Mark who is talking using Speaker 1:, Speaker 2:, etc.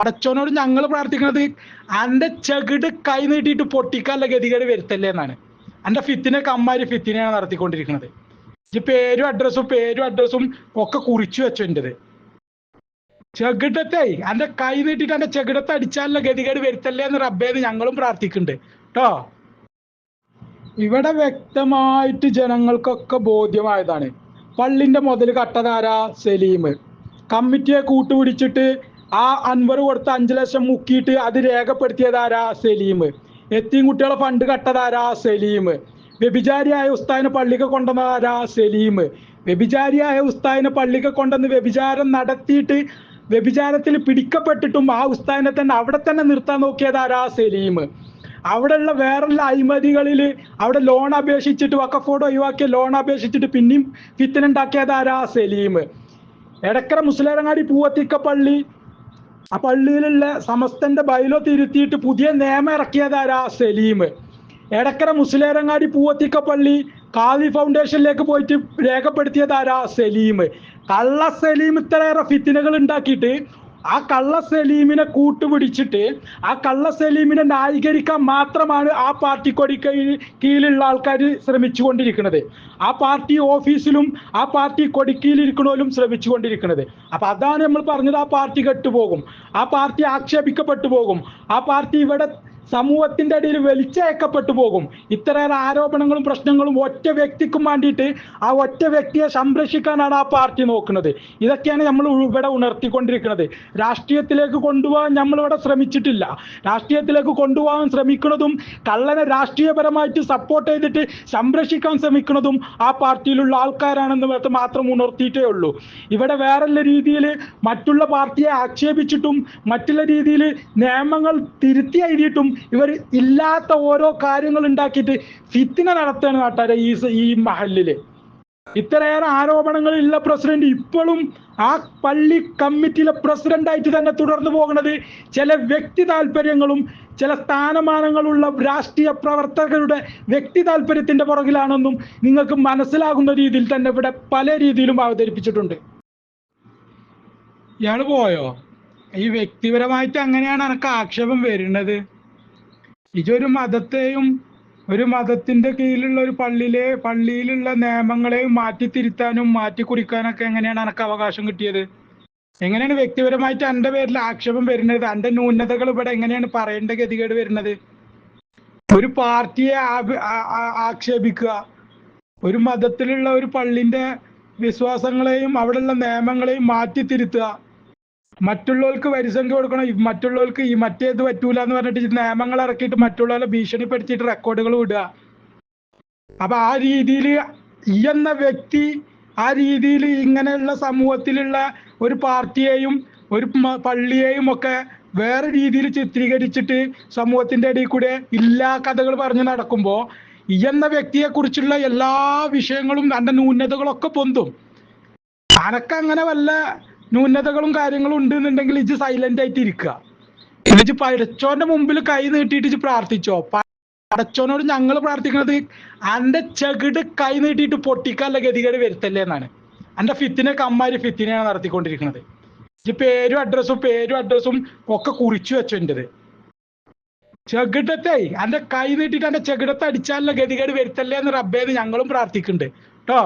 Speaker 1: പടച്ചോനോട് ഞങ്ങൾ പ്രാർത്ഥിക്കുന്നത് അന്റെ ചെകിട് കൈ നീട്ടിയിട്ട് പൊട്ടിക്കാനുള്ള ഗതികേട് വരുത്തല്ലേ എന്നാണ്. അന്റെ ഫിത്തിനെ കമ്മാരി ഫിത്തിനെയാണ് നടത്തിക്കൊണ്ടിരിക്കുന്നത് ഈ പേരും അഡ്രസ്സും പേരും അഡ്രസ്സും ഒക്കെ കുറിച്ചു വെച്ചു എന്റെത് ചെകിടത്തെ അന്റെ കൈ നീട്ടിട്ട് അന്റെ ചെകിടത്തെ അടിച്ചാലുള്ള ഗതികേട് വരുത്തല്ലേ എന്ന് റബ്ബേന്ന് ഞങ്ങളും പ്രാർത്ഥിക്കുന്നുണ്ട്. കേട്ടോ ഇവിടെ വ്യക്തമായിട്ട് ജനങ്ങൾക്കൊക്കെ ബോധ്യമായതാണ്. പള്ളിന്റെ മുതൽ കട്ടതാരാ? സലീം. കമ്മിറ്റിയെ കൂട്ടുപിടിച്ചിട്ട് ആ അൻവർ കൊടുത്ത അഞ്ചു ലക്ഷം മുക്കിയിട്ട് അത് രേഖപ്പെടുത്തിയതാരാ സലീം. എത്തിയും കുട്ടികളെ ഫണ്ട് കട്ടതാരാ സലീം. വ്യഭിചാരിയായ ഉസ്താദിനെ പള്ളിക്ക് കൊണ്ടുവന്നതാരാ സലീം. വ്യഭിചാരിയായ ഉസ്താദിനെ പള്ളിക്ക് കൊണ്ടുവന്ന് വ്യഭിചാരം നടത്തിയിട്ട് വ്യഭിചാരത്തിൽ പിടിക്കപ്പെട്ടിട്ടും ആ ഉസ്താദിനെ തന്നെ അവിടെ തന്നെ നിർത്താൻ നോക്കിയതാരാ സലീം. അവിടെയുള്ള വേറെയുള്ള അഴിമതികളിൽ അവിടെ ലോൺ അപേക്ഷിച്ചിട്ട് വക്കഫോർഡ് ഒഴിവാക്കിയ ലോൺ അപേക്ഷിച്ചിട്ട് പിന്നെയും ഫിത്തിനുണ്ടാക്കിയതാരാ സലീം. എടക്കര മുസ്ലിരങ്ങാടി പൂവത്തിക്ക പള്ളി ആ പള്ളിയിലുള്ള സമസ്തന്റെ ബൈലോ തിരുത്തിയിട്ട് പുതിയ നിയമം ഇറക്കിയതാരാ? സലീം. എടക്കര മുസ്ലിരങ്ങാടി പൂവത്തിക്ക പള്ളി കാലി ഫൗണ്ടേഷനിലേക്ക് പോയിട്ട് രേഖപ്പെടുത്തിയതാരാ? സലീം. കള്ള സലീം ഇത്രയേറെ ഫിത്തിനകൾ ഉണ്ടാക്കിയിട്ട് ആ കള്ള സലീമിനെ കൂട്ടുപിടിച്ചിട്ട് ആ കള്ള സലീമിനെ ന്യായീകരിക്കാൻ മാത്രമാണ് ആ പാർട്ടി കൊടി കീഴിലുള്ള ആൾക്കാർ ശ്രമിച്ചുകൊണ്ടിരിക്കുന്നത്. ആ പാർട്ടി ഓഫീസിലും ആ പാർട്ടി കൊടിക്കീഴിലിരിക്കണോലും ശ്രമിച്ചുകൊണ്ടിരിക്കുന്നത്. അപ്പൊ അതാണ് നമ്മൾ പറഞ്ഞത് ആ പാർട്ടി കെട്ടുപോകും. ആ പാർട്ടി ആക്ഷേപിക്കപ്പെട്ടു പോകും. ആ പാർട്ടി ഇവിടെ സമൂഹത്തിന്റെ ഇടയിൽ വലിച്ചയക്കപ്പെട്ടു പോകും. ഇത്രയേറെ ആരോപണങ്ങളും പ്രശ്നങ്ങളും ഒറ്റ വ്യക്തിക്കും വേണ്ടിയിട്ട് ആ ഒറ്റ വ്യക്തിയെ സംരക്ഷിക്കാനാണ് ആ പാർട്ടി നോക്കുന്നത്. ഇതൊക്കെയാണ് നമ്മൾ ഇവിടെ ഉണർത്തിക്കൊണ്ടിരിക്കുന്നത്. രാഷ്ട്രീയത്തിലേക്ക് കൊണ്ടുപോകാൻ നമ്മളിവിടെ ശ്രമിച്ചിട്ടില്ല. രാഷ്ട്രീയത്തിലേക്ക് കൊണ്ടുപോകാൻ ശ്രമിക്കുന്നതും കള്ളനെ രാഷ്ട്രീയപരമായിട്ട് സപ്പോർട്ട് ചെയ്തിട്ട് സംരക്ഷിക്കാൻ ശ്രമിക്കുന്നതും ആ പാർട്ടിയിലുള്ള ആൾക്കാരാണെന്ന് മാത്രം ഉണർത്തിയിട്ടേ ഉള്ളൂ. ഇവിടെ വേറെ രീതിയിൽ മറ്റുള്ള പാർട്ടിയെ ആക്ഷേപിച്ചിട്ടും മറ്റുള്ള രീതിയിൽ നിയമങ്ങൾ തിരുത്തി എഴുതിയിട്ടും ഇവർ ഇല്ലാത്ത ഓരോ കാര്യങ്ങൾ ഉണ്ടാക്കിയിട്ട് ഫിത്തിന നടത്തുകയാണ് നാട്ടുകാരെ ഈ ഈ മഹലിൽ ഇത്രയേറെ ആരോപണങ്ങളുള്ള പ്രസിഡന്റ് ഇപ്പോഴും ആ പള്ളി കമ്മിറ്റിയിലെ പ്രസിഡന്റായിട്ട് തന്നെ തുടർന്നു പോകുന്നത് ചില വ്യക്തി താല്പര്യങ്ങളും ചില സ്ഥാനമാനങ്ങളുള്ള രാഷ്ട്രീയ പ്രവർത്തകരുടെ വ്യക്തി താല്പര്യത്തിന്റെ പുറകിലാണെന്നും നിങ്ങൾക്ക് മനസ്സിലാകുന്ന രീതിയിൽ തന്നെ ഇവിടെ പല രീതിയിലും അവതരിപ്പിച്ചിട്ടുണ്ട്. ഇയാൾ പോയോ? ഈ വ്യക്തിപരമായിട്ട് അങ്ങനെയാണ് എനക്ക് ആക്ഷേപം വരുന്നത്. ഇതൊരു മതത്തെയും ഒരു മതത്തിന്റെ കീഴിലുള്ള ഒരു പള്ളിയിലെ പള്ളിയിലുള്ള നിയമങ്ങളെയും മാറ്റി തിരുത്താനും മാറ്റി കുറിക്കാനൊക്കെ എങ്ങനെയാണ് അനക്ക് അവകാശം കിട്ടിയത്? എങ്ങനെയാണ് വ്യക്തിപരമായിട്ട് എന്റെ പേരിൽ ആക്ഷേപം വരുന്നത്? എന്റെ ന്യൂനതകൾ ഇവിടെ എങ്ങനെയാണ് പറയേണ്ട ഗതികേട് വരുന്നത്? ഒരു പാർട്ടിയെ ആക്ഷേപിക്കുക. ഒരു മതത്തിലുള്ള ഒരു പള്ളിന്റെ വിശ്വാസങ്ങളെയും അവിടെയുള്ള നിയമങ്ങളെയും മാറ്റി തിരുത്തുക. മറ്റുള്ളവർക്ക് വരിസംഖ്യ കൊടുക്കണം. മറ്റുള്ളവർക്ക് ഈ മറ്റേത് പറ്റൂല എന്ന് പറഞ്ഞിട്ട് നിയമങ്ങൾ ഇറക്കിയിട്ട് മറ്റുള്ളവരെ ഭീഷണിപ്പെടുത്തിയിട്ട് റെക്കോർഡുകൾ വിടുക. അപ്പൊ ആ രീതിയിൽ ഈ എന്ന വ്യക്തി ആ രീതിയിൽ ഇങ്ങനെയുള്ള സമൂഹത്തിലുള്ള ഒരു പാർട്ടിയെയും ഒരു പള്ളിയെയും ഒക്കെ വേറെ രീതിയിൽ ചിത്രീകരിച്ചിട്ട് സമൂഹത്തിന്റെ ഇടയിൽ കൂടെ ഇല്ലാ കഥകൾ പറഞ്ഞു നടക്കുമ്പോൾ ഈ എന്ന വ്യക്തിയെ കുറിച്ചുള്ള എല്ലാ വിഷയങ്ങളും തന്റെ ന്യൂനതകളൊക്കെ പൊന്തും. അനക്ക് അങ്ങനെ വല്ല ന്യൂനതകളും കാര്യങ്ങളും ഉണ്ട് എന്നുണ്ടെങ്കിൽ ഇജ് സൈലന്റ് ആയിട്ട് ഇരിക്കുക. ഇജ് പടച്ചോന്റെ മുമ്പിൽ കൈ നീട്ടിയിട്ട് ഇജ് പ്രാർത്ഥിച്ചോ? പടച്ചോനോട് ഞങ്ങൾ പ്രാർത്ഥിക്കുന്നത് അന്റെ ചെകിട് കൈ നീട്ടിയിട്ട് പൊട്ടിക്കാനുള്ള ഗതികേട് വരുത്തല്ലേ എന്നാണ്. അന്റെ ഫിത്തിനെ കമ്മാര് ഫിത്തിനെയാണ് നടത്തിക്കൊണ്ടിരിക്കുന്നത്. ഈ പേരും അഡ്രസ്സും പേരും അഡ്രസ്സും ഒക്കെ കുറിച്ചു വെച്ചു എന്റെത് ചെകിടത്തെ അന്റെ കൈ നീട്ടിട്ട് അന്റെ ചെകിടത്തെ അടിച്ചാലുള്ള ഗതികേട് വരുത്തല്ലേ എന്ന് റബ്ബേന്ന് ഞങ്ങളും പ്രാർത്ഥിക്കുന്നുണ്ട്. കേട്ടോ